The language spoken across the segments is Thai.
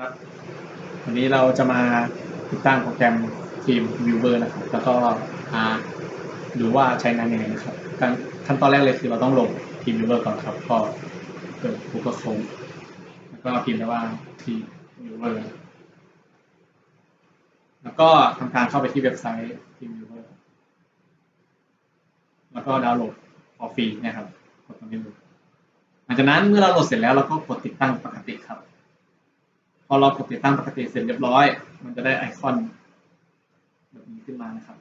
ครับวันนี้เราจะมาติดตั้งโปรแกรมทีม Viewer นะครับ แล้วก็มาดูว่าใช้งานยังไงนะครับขั้นตอนแรกเลยคือเราต้องโหลดทีม Viewer ก่อนครับ ก็เปิด Google Chrome แล้วก็พิมพ์ไปว่าทีม Viewer แล้วก็ทำการเข้าไปที่เว็บไซต์ทีม Viewer แล้วก็ดาวน์โหลดพอฟรีนะครับกดตรงนี้เลยหลังจากนั้นเมื่อเราโหลดเสร็จแล้วเราก็กดติดตั้งปกติครับ อเรากดติดตั้งปกติเสร็จเรียบร้อย มันจะได้ไอคอนแบบนี้ขึ้นมานะครับ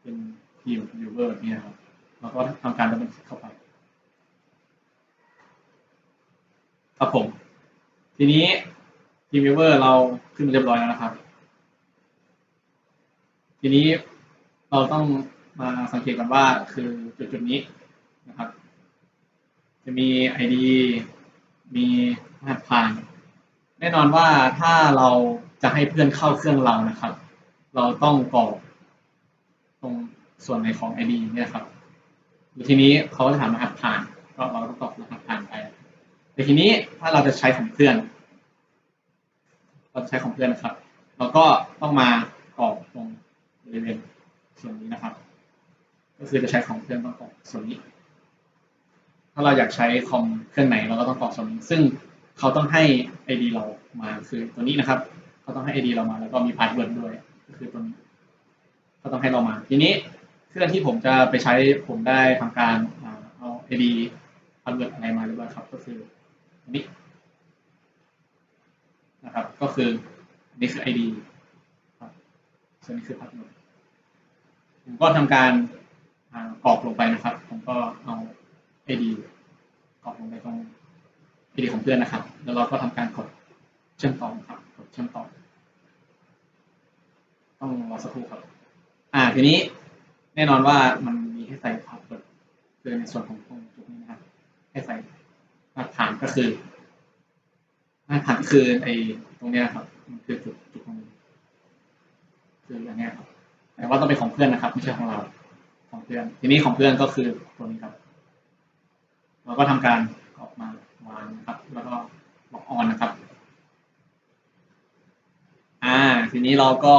เป็นทีม viewer แบบนี้นะครับเราก็ทำการดับเบิลคลิกเข้าไป ครับผม ทีนี้ทีม viewer เราขึ้นมาเรียบร้อยแล้วนะครับ ทีนี้เราต้องมาสังเกตกันว่าคือจุดจุดๆนี้นะครับ จะมี ID มี รหัสผ่าน แน่นอนว่าถ้าเราจะให้เพื่อนเข้าเครื่องเรานะครับ เราต้องกรอกตรงส่วนในของ ID เนี่ยครับทีนี้เขาจะถามรหัสผ่าน ก็เราต้องกรอกรหัสผ่านไป แต่ทีนี้ถ้าเราจะใช้ของเพื่อน เราใช้ของเพื่อนนะครับ เราก็ต้องมากรอกตรงบริเวณส่วนนี้นะครับ ก็คือจะใช้ของเพื่อนต้องกรอกส่วนนี้ ถ้าเราอยากใช้คอมเครื่องไหนเราก็ต้องกรอกส่วนนี้ ซึ่ง เขาต้องให้ ID เรามาคือตัวนี้นะครับ เขาต้องให้ ID เรามาแล้วก็มีพาสเวิร์ดด้วยก็คือตัวนี้เขาต้องให้เรามา ทีนี้เครื่องที่ผมจะไปใช้ผมได้ทำการอ่าเอา ID พาสเวิร์ดอะไรมาหรือเปล่าครับ ก็คืออันนี้นะครับ ก็คืออันนี้คือ ID ครับส่วนนี้คือพาสเวิร์ดผมก็ทำการอ่ากรอกลงไปนะครับ ผมก็เอา ID กรอกลงไปตรง ID ของเพื่อนนะครับ แล้วเราก็ทำการกดเชื่อมต่อครับ กดเชื่อมต่อ ต้องรอสักครู่ครับ อ่า ทีนี้แน่นอนว่ามันมีให้ใส่พาสเวิร์ดคือในส่วนของตรงจุดนี้นะครับ ให้ใส่รหัสผ่านก็คือรหัสผ่านคือไอ้ตรงนี้ยครับ มันคือจุดจุดตรงนี้คืออันเนี้ครับ แต่ว่าต้องเป็นของเพื่อนนะครับ ไม่ใช่ของเรา ของเพื่อน ทีนี้ของเพื่อนก็คือตัวนี้ครับ เราก็ทำการออกมา วางนะครับ แล้วก็ล็อกออนนะครับ อ่า ทีนี้เราก็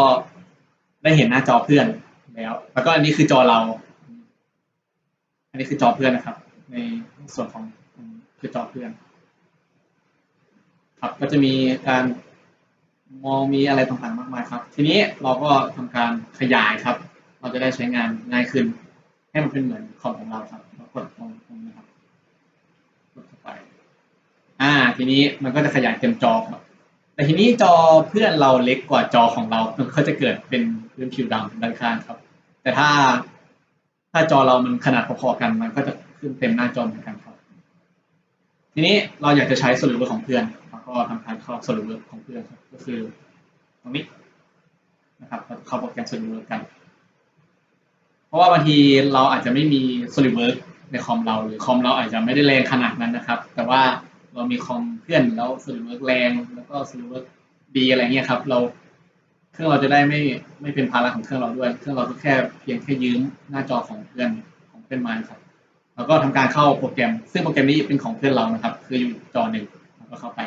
ได้เห็นหน้าจอเพื่อนแล้ว แล้วก็อันนี้คือจอเรา อันนี้คือจอเพื่อนนะครับ ในส่วนของคือจอเพื่อน ครับ ก็จะมีการมองมีอะไรต่างๆมากมายครับ ทีนี้เราก็ทำการขยายครับ เราจะได้ใช้งานง่ายขึ้น ให้มันเป็นเหมือนคอมของเราครับเรากดตรงตรงนี้ครับ กดเข้าไป อ่า ทีนี้มันก็จะขยายเต็มจอครับแต่ทีนี้จอเพื่อนเราเล็กกว่าจอของเรา มันก็จะเกิดเป็นพื้นผิวดำด้านข้างครับ แต่ถ้าถ้าจอเรามันขนาดพอๆกัน มันก็จะขึ้นเต็มหน้าจอเหมือนกันครับ ทีนี้เราอยากจะใช้โซลูเวอร์ของเพื่อนเราก็ทำการเข้าโซลูเวอร์ของเพื่อนครับ ก็คือตรงนี้นะครับเราเข้าโปรแกรมโซลูเวอร์กัน เพราะว่าบางทีเราอาจจะไม่มี SolidWorks ในคอมเราหรือคอมเราอาจจะไม่ได้แรงขนาดนั้นนะครับ แต่ว่า เรามีคอมเพื่อนแล้วสื่อเวิร์กแรงแล้วก็สื่อเวิร์กดีอะไรเงี้ยครับ เราเครื่องเราจะได้ไม่ไม่เป็นภาระของเครื่องเราด้วย เครื่องเราก็แค่เพียงแค่ยืมหน้าจอของเพื่อนของเพื่อนมาครับ แล้วก็ทำการเข้าโปรแกรม ซึ่งโปรแกรมนี้เป็นของเพื่อนเรานะครับ คืออยู่จอหนึ่งแล้วก็เข้าไป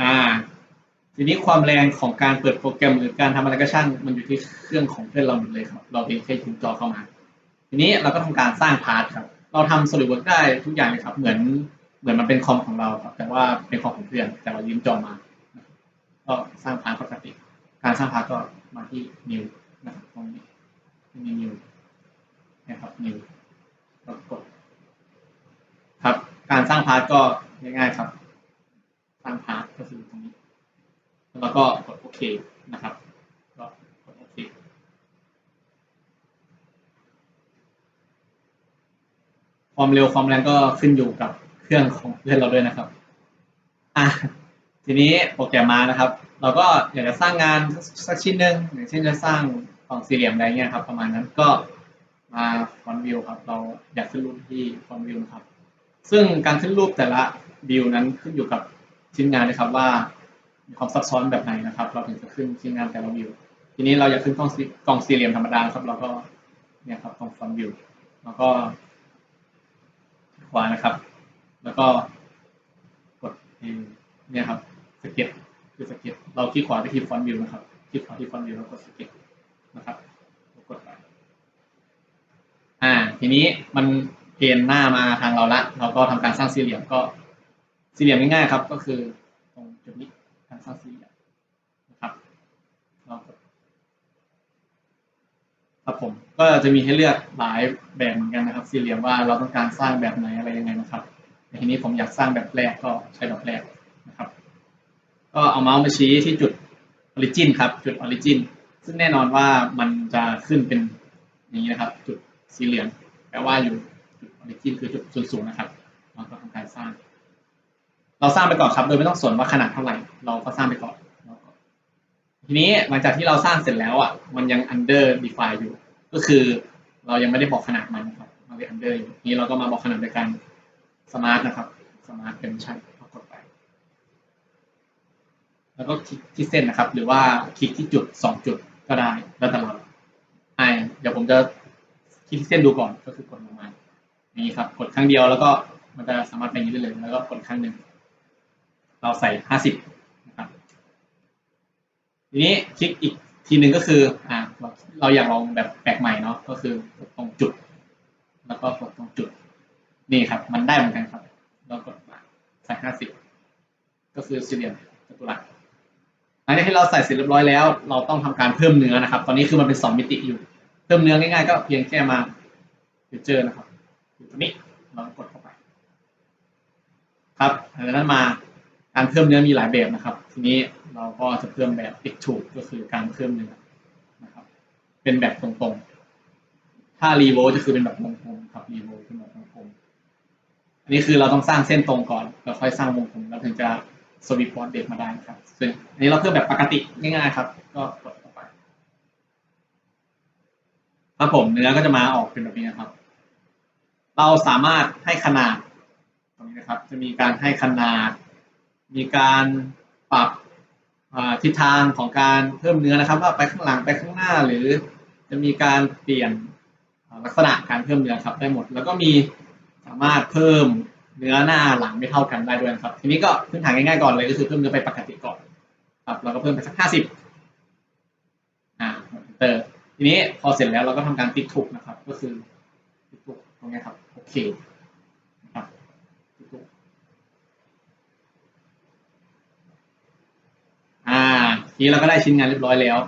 อ่า ทีนี้ความแรงของการเปิดโปรแกรมหรือการทำอะไรก็ช่างมันอยู่ที่เครื่องของเพื่อนเราหมดเลยครับ เราเพียงแค่ยืมจอเข้ามา ทีนี้เราก็ทำการสร้างพาร์ทครับ เราทำ SolidWorks ได้ทุกอย่างเลยครับ เหมือนเหมือนมันเป็นคอมของเราครับ แต่ว่าเป็นคอมของเพื่อน แต่เรายืมจอมา ก็สร้างพาร์ทปกติ การสร้างพาร์ทก็มาที่ new นะครับตรงนี้มี new นะครับ new ก็กดครับ การสร้างพาร์ทก็ง่ายๆครับ สร้างพาร์ทก็คือตรงนี้ แล้วก็กดโอเคนะครับก็กดโอเคความเร็วความแรงก็ขึ้นอยู่กับเครื่องของเพื่อนเราด้วยนะครับอะทีนี้โปรแกรมมานะครับ เราก็อยากจะสร้างงานสักชิ้นหนึ่งอย่างเช่นจะสร้างกล่องสี่เหลี่ยมอะไรเงี้ยครับ ประมาณนั้นก็มาฟอนต์วิวครับ เราอยากขึ้นรูปที่ฟอนต์วิวครับ ซึ่งการขึ้นรูปแต่ละวิวนั้นขึ้นอยู่กับชิ้นงานเลยครับว่า ความซับซ้อนแบบไหนนะครับ เราถึงจะขึ้นชิ้นงานแต่ละวิว ทีนี้เราอยากขึ้นกล้องกล้องสี่เหลี่ยมธรรมดาครับ เราก็เนี่ยครับตรงฟอนต์วิวแล้วก็ขวานะครับ แล้วก็กดเนี่ยครับสเก็ตคือสเก็ตเราคลิกขวาไปที่ฟอนต์วิวนะครับคลิกขวาที่ฟอนต์วิวแล้วกดสเก็ตนะครับกดไปอ่า ทีนี้มันเพนหน้ามาทางเราละ เราก็ทำการสร้างสี่เหลี่ยมก็สี่เหลี่ยมง่ายๆครับ ก็คือตรงจุดนี้ การสร้างสี่นะครับครับผมก็จะมีให้เลือกหลายแบบเหมือนกันนะครับ สี่เหลี่ยมว่าเราต้องการสร้างแบบไหนอะไรยังไงนะครับแต่ทีนี้ผมอยากสร้างแบบแรกก็ใช้แบบแรกนะครับ ก็เอาเมาส์มาชี้ที่จุด origin ครับ จุด origin ซึ่งแน่นอนว่ามันจะขึ้นเป็นอย่างนี้นะครับ จุดสีเหลืองแปลว่าอยู่จุด origin คือจุดศูนย์ศูนย์นะครับเราก็ทำการสร้าง เราสร้างไปก่อนครับ โดยไม่ต้องสนว่าขนาดเท่าไหร่ เราก็สร้างไปก่อน ทีนี้หลังจากที่เราสร้างเสร็จแล้วอะ มันยัง under define อยู่ ก็คือเรายังไม่ได้บอกขนาดมันนะครับ มันเป็น under อยู่นี้เราก็มาบอกขนาดโดยการ smart นะครับ smart dimension กดไป แล้วก็คลิกที่เส้นนะครับ หรือว่าคลิกที่จุดสองจุดก็ได้ แล้วแต่เราไอเดี๋ยวผมจะคลิกที่เส้นดูก่อน ก็คือกดลงมาอย่างนี้ครับ กดครั้งเดียวแล้วก็มันจะสามารถเป็นอย่างนี้ได้เลย แล้วก็กดครั้งหนึ่ง เราใส่ห้าสิบนะครับทีนี้คลิกอีกทีหนึ่งก็คืออ่าเราเราอยากลองแบบแปลกใหม่เนาะก็คือกดตรงจุด แล้วก็กดตรงจุดนี่ครับ มันได้เหมือนกันครับแล้วกดมาใส่ห้าสิบก็คือสี่เหลี่ยมจัตุรัสหลังจากที่เราใส่เสร็จเรียบร้อยแล้ว เราต้องทำการเพิ่มเนื้อนะครับ ตอนนี้คือมันเป็นสองมิติอยู่ เพิ่มเนื้อง่ายๆ ก็เพียงแค่มาเจอนะครับอยู่ตรงนี้เรากดเข้าไป ครับหลังจากนั้นมา การเพิ่มเนื้อมีหลายแบบนะครับ ทีนี้เราก็จะเพิ่มแบบ extrude ก็คือการเพิ่มเนื้อนะครับ เป็นแบบตรงๆ ถ้า revo จะคือเป็นแบบวงกลมครับ revo เป็นแบบวงกลมอันนี้คือเราต้องสร้างเส้นตรงก่อนแล้วค่อยสร้างวงกลมแล้วถึงจะสวิปบอลเด็กมาได้นะครับซึ่งอันนี้เราเพิ่มแบบปกติง่ายๆครับ ก็กดเข้าไปครับผมเนื้อก็จะมาออกเป็นแบบนี้นะครับ เราสามารถให้ขนาดตรงนี้นะครับ จะมีการให้ขนาด มีการปรับทิศทางของการเพิ่มเนื้อนะครับ ว่าไปข้างหลังไปข้างหน้าหรือจะมีการเปลี่ยนลักษณะการเพิ่มเนื้อครับได้หมด แล้วก็มีสามารถเพิ่มเนื้อหน้าหลังไม่เท่ากันได้ด้วยครับ ทีนี้ก็พื้นฐานง่ายๆก่อนเลยก็คือเพิ่มเนื้อไปปกติก่อนครับเราก็เพิ่มไปสักห้าสิบอ่าเตอร์ทีนี้พอเสร็จแล้วเราก็ทำการติ๊กถูกนะครับ ก็คือติ๊กถูกตรงนี้ครับโอเคนะครับติ๊กถูกอ่าที นี้เราก็ได้ชิ้นงานเรียบร้อยแล้ว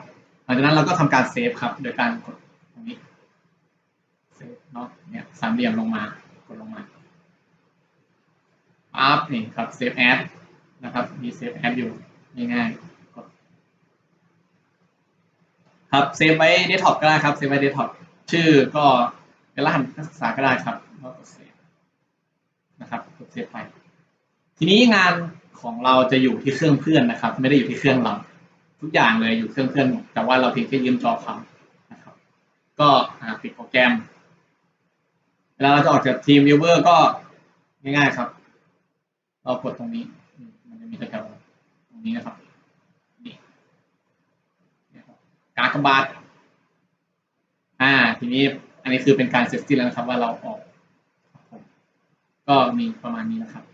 หลังจากนั้นเราก็ทำการเซฟครับ โดยการกดตรงนี้เซฟเนาะเนี่ยสามเหลี่ยมลงมากดลงมาปั๊บนี่ครับ save as นะครับ มี save as อยู่ง่ายๆกดครับเซฟไว้ desktop ก็ได้ครับเซฟไว้ desktop ชื่อก็เป็นรหัสนักศึกษาก็ได้ครับก็กดเซฟนะครับกดเซฟไป ทีนี้งานของเราจะอยู่ที่เครื่องเพื่อนนะครับ ไม่ได้อยู่ที่เครื่องเรา ทุกอย่างเลยอยู่เครื่องเพื่อนหมแต่ว่าเราเพียงแค่ยืมจอเขานะครับ ก็ปิดโปรแกรมเวลาเราจะออกจากทีม viewer ก็ง่ายๆครับ เรากดตรงนี้ มันจะมีแถวตรงนี้นะครับนี่การกบาดอ่า ทีนี้อันนี้คือเป็นการเสร็จสิ้นแล้วนะครับ ว่าเราออก ก็มีประมาณนี้นะครับ